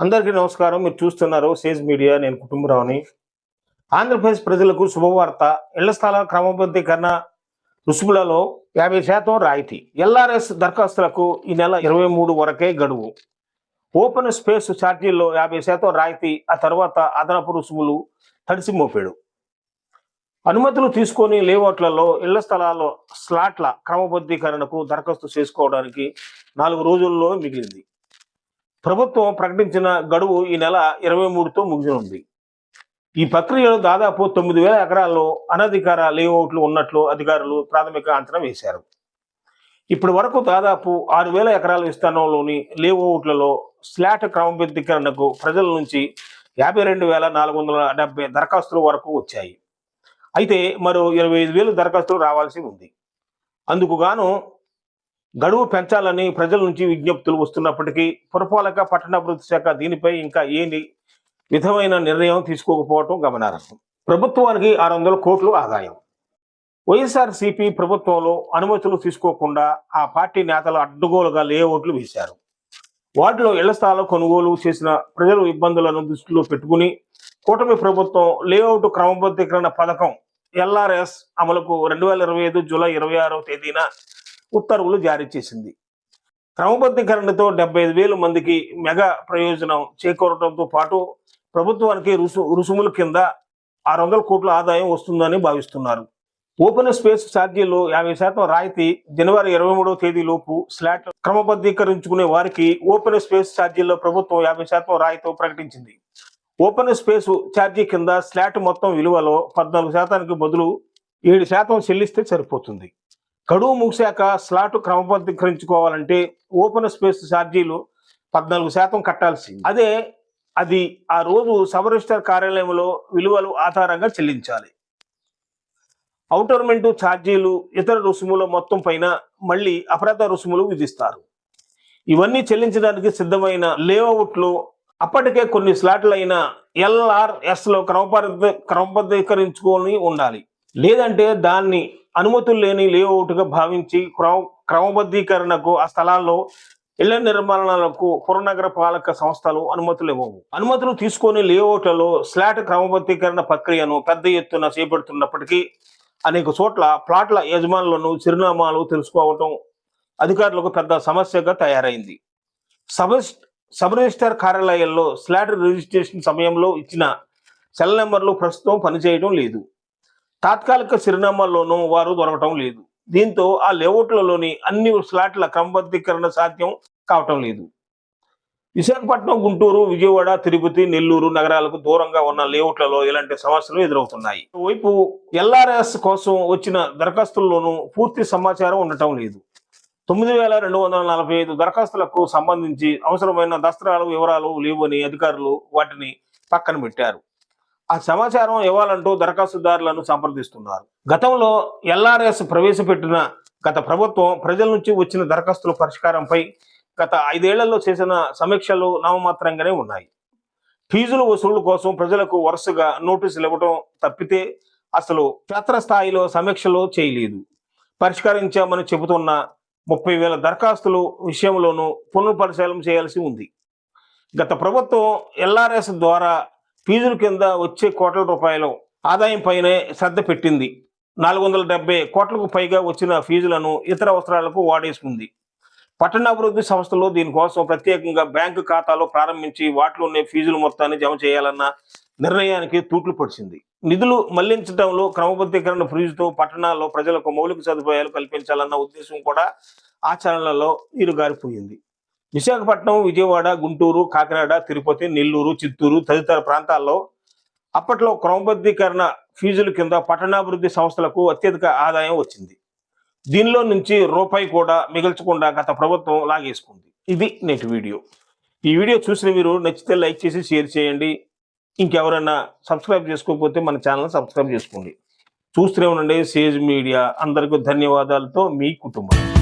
అందరికీ నమస్కారం. మీరు చూస్తున్నారు సేజ్ మీడియా. నేను కుటుంబరావుని. ఆంధ్రప్రదేశ్ ప్రజలకు శుభవార్త. ఇళ్ళ స్థలాల క్రమబద్ధీకరణ రుసుములలో యాభై శాతం రాయితీ. ఎల్ఆర్ఎస్ దరఖాస్తులకు ఈ నెల ఇరవై మూడు వరకే గడువు. ఓపెన్ స్పేస్ ఛార్జీల్లో యాభై శాతం రాయితీ. ఆ తర్వాత అదనపు రుసుములు తడిసి మోపాడు. అనుమతులు తీసుకొని లేఅవుట్లలో ఇళ్ళ స్థలాల్లో స్లాట్ల క్రమబద్ధీకరణకు దరఖాస్తు చేసుకోవడానికి నాలుగు రోజుల్లో మిగిలింది. ప్రభుత్వం ప్రకటించిన గడువు ఈ నెల ఇరవై మూడుతో ముగియనుంది. ఈ ప్రక్రియలో దాదాపు తొమ్మిది వేల ఎకరాల్లో అనధికార లేఅవుట్లు ఉన్నట్లు అధికారులు ప్రాథమిక అంచనా వేశారు. ఇప్పటి వరకు దాదాపు ఆరు వేల ఎకరాల విస్తీర్ణంలోని లేఅవుట్లలో స్లాట్ క్రమబద్ధీకరణకు ప్రజల నుంచి యాభై రెండు వేల నాలుగు వందల డెబ్బై దరఖాస్తుల వరకు వచ్చాయి. అయితే మరో ఇరవై ఐదు వేలు దరఖాస్తులు రావాల్సి ఉంది. అందుకు గాను గడువు పెంచాలని ప్రజల నుంచి విజ్ఞప్తులు వస్తున్నప్పటికీ పురపాలక పట్టణాభివృద్ధి శాఖ దీనిపై ఇంకా ఏ విధమైన నిర్ణయం తీసుకోకపోవటం గమనార్హం. ప్రభుత్వానికి ఆరు వందల కోట్లు ఆదాయం. వైఎస్ఆర్ సిపి ప్రభుత్వంలో అనుమతులు తీసుకోకుండా ఆ పార్టీ నేతలు అడ్డుగోలుగా లేఅవుట్లు వేశారు. వాటిలో ఇళ్ళ స్థలాలు కొనుగోలు చేసిన ప్రజల ఇబ్బందులను దృష్టిలో పెట్టుకుని కూటమి ప్రభుత్వం లేఅవుట్ క్రమబద్ధీకరణ పథకం ఎల్ఆర్ఎస్ అమలుకు రెండు వేల ఇరవై ఐదు జూలై ఇరవై ఆరవ తేదీన ఉత్తర్వులు జారీ చేసింది. క్రమబద్ధీకరణతో డెబ్బై ఐదు వేల మందికి మెగా ప్రయోజనం చేకూరడంతో పాటు ప్రభుత్వానికి రుసు రుసుముల కింద ఆరు వందల కోట్ల ఆదాయం వస్తుందని భావిస్తున్నారు. ఓపెన్ స్పేస్ ఛార్జీల్లో యాభై శాతం రాయితీ జనవరి ఇరవై మూడవ తేదీలోపు స్లాట్ క్రమబద్ధీకరించుకునే వారికి ఓపెన్ స్పేస్ ఛార్జీల్లో ప్రభుత్వం యాభై శాతం రాయితో ప్రకటించింది. ఓపెన్ స్పేస్ ఛార్జీ కింద స్లాట్ మొత్తం విలువలో పద్నాలుగు శాతానికి బదులు ఏడు శాతం చెల్లిస్తే సరిపోతుంది. గడువు ముగిశాక స్లాట్ క్రమబద్ధీకరించుకోవాలంటే ఓపెన్ స్పేస్ ఛార్జీలు పద్నాలుగు శాతం కట్టాల్సింది. అదే అది ఆ రోజు సబ్ రిజిస్టర్ కార్యాలయంలో విలువలు ఆధారంగా చెల్లించాలి. అవుటర్మెంట్ ఛార్జీలు ఇతర రుసుముల మొత్తం పైన మళ్ళీ అపరాధ రుసుములు విధిస్తారు. ఇవన్నీ చెల్లించడానికి సిద్ధమైన లేఅవుట్లు అప్పటికే కొన్ని స్లాట్లైన ఎల్ఆర్ఎస్లో క్రమబద్ధ క్రమబద్ధీకరించుకొని ఉండాలి. లేదంటే దాన్ని అనుమతులు లేని లేఅవుట్గా భావించి క్రమ క్రమబద్ధీకరణకు ఆ స్థలాల్లో ఇళ్ళ నిర్మాణాలకు పురనగర పాలక సంస్థలు అనుమతులు ఇవ్వవు. అనుమతులు తీసుకొని లేఅవుట్లలో స్లాట్ క్రమబద్ధీకరణ ప్రక్రియను పెద్ద ఎత్తున చేపడుతున్నప్పటికీ అనేక చోట్ల ప్లాట్ల యజమానులను చిరునామాలు తెలుసుకోవటం అధికారులకు పెద్ద సమస్యగా తయారైంది. సబ్ సబ్ రిజిస్టర్ కార్యాలయాల్లో స్లాట్ రిజిస్ట్రేషన్ సమయంలో ఇచ్చిన సెల్ నెంబర్లు ప్రస్తుతం పనిచేయడం లేదు. తాత్కాలిక చిరునామాల్లోనూ వారు దొరకటం లేదు. దీంతో ఆ లేఅవుట్లలోని అన్ని స్లాట్ల క్రమబద్ధీకరణ సాధ్యం కావటం లేదు. విశాఖపట్నం గుంటూరు విజయవాడ తిరుపతి నెల్లూరు నగరాలకు దూరంగా ఉన్న లేఅవుట్లలో ఇలాంటి సమస్యలు ఎదురవుతున్నాయి. వైపు ఎల్ఆర్ఎస్ కోసం వచ్చిన దరఖాస్తుల్లోనూ పూర్తి సమాచారం ఉండటం లేదు. తొమ్మిది వేల రెండు వందల నలభై ఐదు దరఖాస్తులకు సంబంధించి అవసరమైన దస్త్రాలు వివరాలు లేవని అధికారులు వాటిని పక్కన పెట్టారు. ఆ సమాచారం ఇవ్వాలంటూ దరఖాస్తుదారులను సంప్రదిస్తున్నారు. గతంలో ఎల్ఆర్ఎస్ ప్రవేశపెట్టిన గత ప్రభుత్వం ప్రజల నుంచి వచ్చిన దరఖాస్తుల పరిష్కారంపై గత ఐదేళ్ళలో చేసిన సమీక్షలు నామమాత్రంగానే ఉన్నాయి. ఫీజుల వసూలు కోసం ప్రజలకు వరుసగా నోటీసులు ఇవ్వడం తప్పితే అసలు క్షేత్రస్థాయిలో సమీక్షలు చేయలేదు. పరిష్కరించామని చెబుతున్న ముప్పై వేల దరఖాస్తులు విషయంలోనూ పునఃపరిశీలన చేయాల్సి ఉంది. గత ప్రభుత్వం ఎల్ఆర్ఎస్ ద్వారా ఫీజుల కింద వచ్చే కోట్ల రూపాయలు ఆదాయం పైనే శ్రద్ధ పెట్టింది. నాలుగు వందల డెబ్బై కోట్లకు పైగా వచ్చిన ఫీజులను ఇతర అవసరాలకు వాడేసుకుంది. పట్టణాభివృద్ధి సంస్థలు దీనికోసం ప్రత్యేకంగా బ్యాంకు ఖాతాలో ప్రారంభించి వాటిలోనే ఫీజుల మొత్తాన్ని జమ చేయాలన్న నిర్ణయానికి తూట్లు పడిచింది. నిధులు మళ్ళించడంలో క్రమబద్ధీకరణ ఫ్రీజుతో పట్టణాల్లో ప్రజలకు మౌలిక సదుపాయాలు కల్పించాలన్న ఉద్దేశం కూడా ఆచరణలో నీరుగారిపోయింది. విశాఖపట్నం విజయవాడ గుంటూరు కాకినాడ తిరుపతి నెల్లూరు చిత్తూరు తదితర ప్రాంతాల్లో అప్పట్లో క్రమబద్ధీకరణ ఫీజుల కింద పట్టణాభివృద్ధి సంస్థలకు అత్యధిక ఆదాయం వచ్చింది. దీనిలో నుంచి రూపాయి కూడా మిగల్చకుండా గత ప్రభుత్వం లాగేసుకుంది. ఇది నేటి వీడియో. ఈ వీడియో చూసిన మీరు నచ్చితే లైక్ చేసి షేర్ చేయండి. ఇంకెవరైనా సబ్స్క్రైబ్ చేసుకోకపోతే మన ఛానల్ సబ్స్క్రైబ్ చేసుకోండి. చూస్తూనే ఉండండి. Sage media. అందరికీ ధన్యవాదాలతో మీ కుటుంబం.